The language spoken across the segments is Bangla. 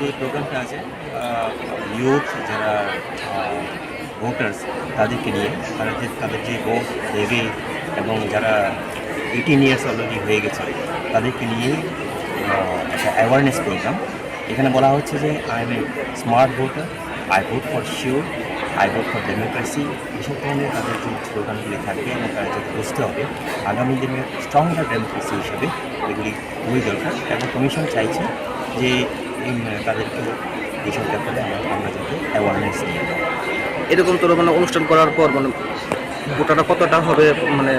যে প্রোগ্রামটা আছে ইউথ যারা ভোটার্স তাদেরকে নিয়ে, তারা যে তাদের যে ভোট দেবে এবং যারা এইটিন ইয়ার্স অলরেডি হয়ে গেছে, তাদেরকে নিয়ে একটা অ্যাওয়ারনেস প্রোগ্রাম এখানে বলা হচ্ছে যে I am a smart voter I vote for sure I vote for democracy এসব ধরনের তাদের যে স্লোগানগুলি থাকবে এবং তারা যাতে বুঝতে হবে, আগামী দিনে স্ট্রংগার ডেমোক্রেসি হিসেবে এগুলি খুবই দরকার। এবং কমিশন চাইছে যে তাদেরকে এইসব ব্যাপারে আমরা আমরা যাতে অ্যাওয়ারনেস নিয়ে এরকম তোর মানে অনুষ্ঠান করার পর মানে গোটাটা কতটা হবে মানে?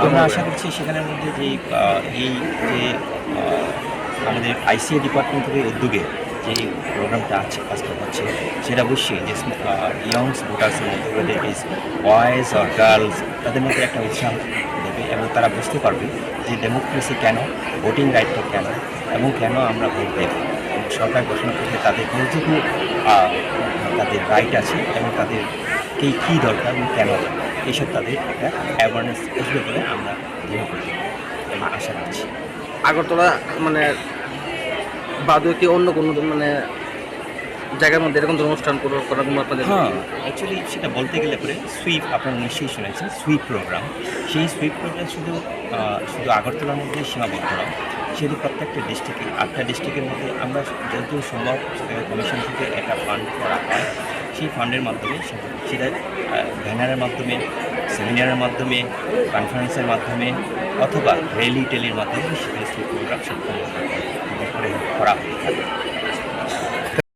আমরা আশা করছি সেখানের মধ্যে যে এই যে আমাদের আইসিএ ডিপার্টমেন্ট থেকে উদ্যোগে যে প্রোগ্রামটা আছে কাজটা হচ্ছে সেটা অবশ্যই যে ইয়ংস ভোটার্সের মধ্যে ওদের ইজ বয়েজ আর গার্লস তাদের মধ্যে একটা উৎসাহ এবং তারা বুঝতে পারবে যে ডেমোক্রেসি কেন ভোটিং রাইটটা কেন এবং কেন আমরা ভোট দেব? সরকার ঘোষণা করতে তাদের আহ, তাদের রাইট আছে এবং তাদের কি কী দরকার এবং কেন এইসব তাদের একটা অ্যাওয়ারনেস আসবে বলে আমরা দৃঢ় এবং আশা করছি আগরতলা মানে বাদে অন্য কোনো মানে জায়গার মধ্যে এরকম অনুষ্ঠান করার কোনো আপনাদের হ্যাঁ। অ্যাকচুয়ালি সেটা বলতে গেলে পরে সুইপ আপনারা নিশ্চয়ই শুনেছেন সুইপ প্রোগ্রাম সেই সুইপ প্রোগ্রাম শুধু শুধু আগরতলার মধ্যে সীমাবদ্ধ নয় সেটি প্রত্যেকটা ডিস্ট্রিক্টে আটটা ডিস্ট্রিক্টের মধ্যে আমরা যতদূর সম্ভব কমিশন থেকে একটা ফান্ড করা হয়। সেই ফান্ডের মাধ্যমে সেটা ব্যানারের মাধ্যমে সেমিনারের মাধ্যমে কনফারেন্সের মাধ্যমে অথবা র্যালি টেলির মাধ্যমে সেখানে সুইপ প্রোগ্রাম সম্পন্ন করে করা হয়ে থাকে।